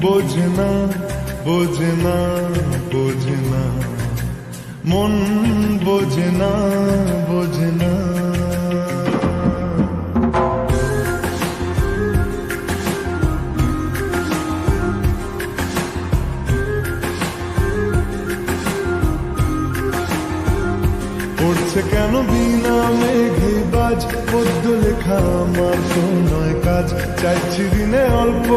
বোঝে না বোঝে না বোঝে না। মন বোঝে না বোঝে না। পড়ছে কেন বিনা মেঘে বাজ? পদ্য লেখা আমার নয় কাজ। চাইছি দিনে অল্প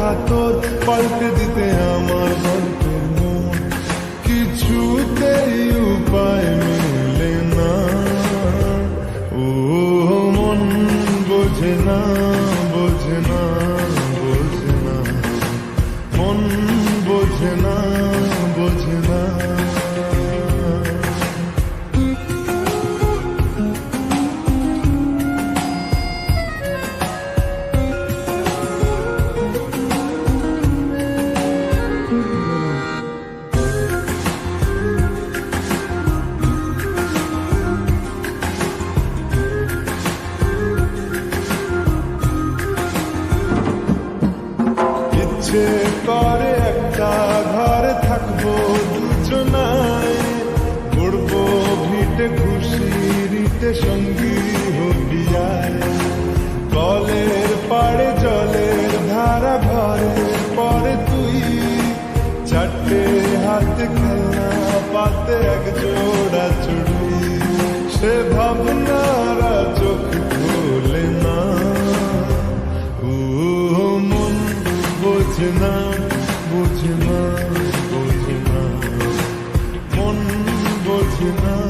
দেখা তোর পাল্টে দিতে আমার গল্পের মন কিছুতেই উপায় মিলে না। ও, মন বোঝে না। ভিটে খুশি রিটে সঙ্গী হবিয়ায় কলের পাড়ে, জলের ধারা ঘরে, পরে তুই চারটে হাতে খেলনা পাতে এক জোড়া চুড়ি। সে ভাবনারা চোখ খোলে না। ও মন বোঝে না বোঝে না বোঝে না। মন বোঝে না।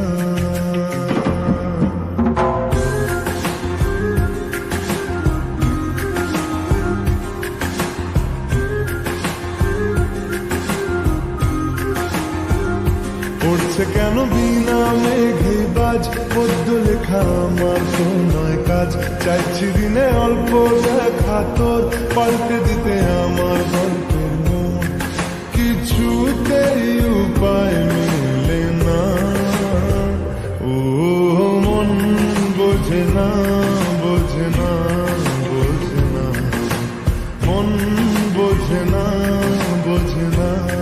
পড়ছে কেন বিনা মেঘে বাজ? পদ্য লেখা আমার তো কাজ। চাইছি দিনে অল্প দেখা তোর, পাল্টে দিতে আমার গল্পের মন। কিছুতেই উপায় মেলে না। ও মন বোঝে না বোঝে না বোঝে না। মন বোঝে না বোঝে না।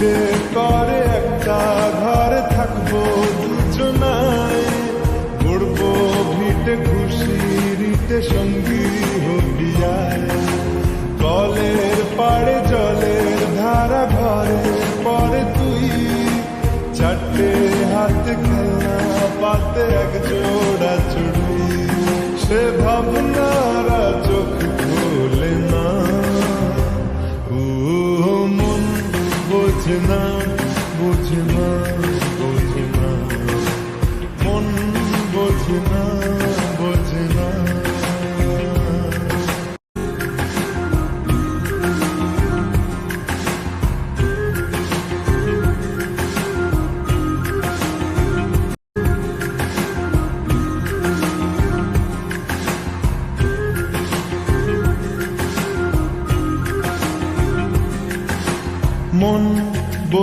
ইচ্ছে করে একটা ঘরে থাকব দুজনায় ঘুরবো ভিটে খুশি, রিটে সঙ্গী হবিয়ায় কলের পাড়ে, জলের ধারা ঘরে, পরে তুই চারটে হাতে খেলনা, পাতে এক জোড়া চুড়ি। সে ভাবনারা চোখ খোলে বোঝে না বোঝে না বোঝে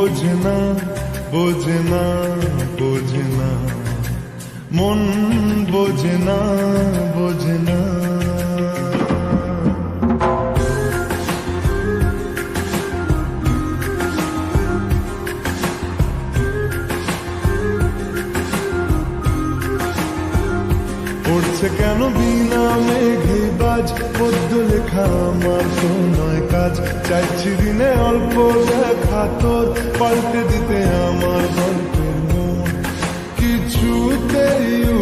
বোঝে না বোঝে না বোঝে না মন বোঝে না বোঝে না পড়ছে কেন বিনা মেঘে বাজ? পদ্য লেখা আমার সময় কাজ। চাইছি দিনে অল্প দেখা তোর, পাল্টে দিতে আমার গল্পের মন। কিছুতেই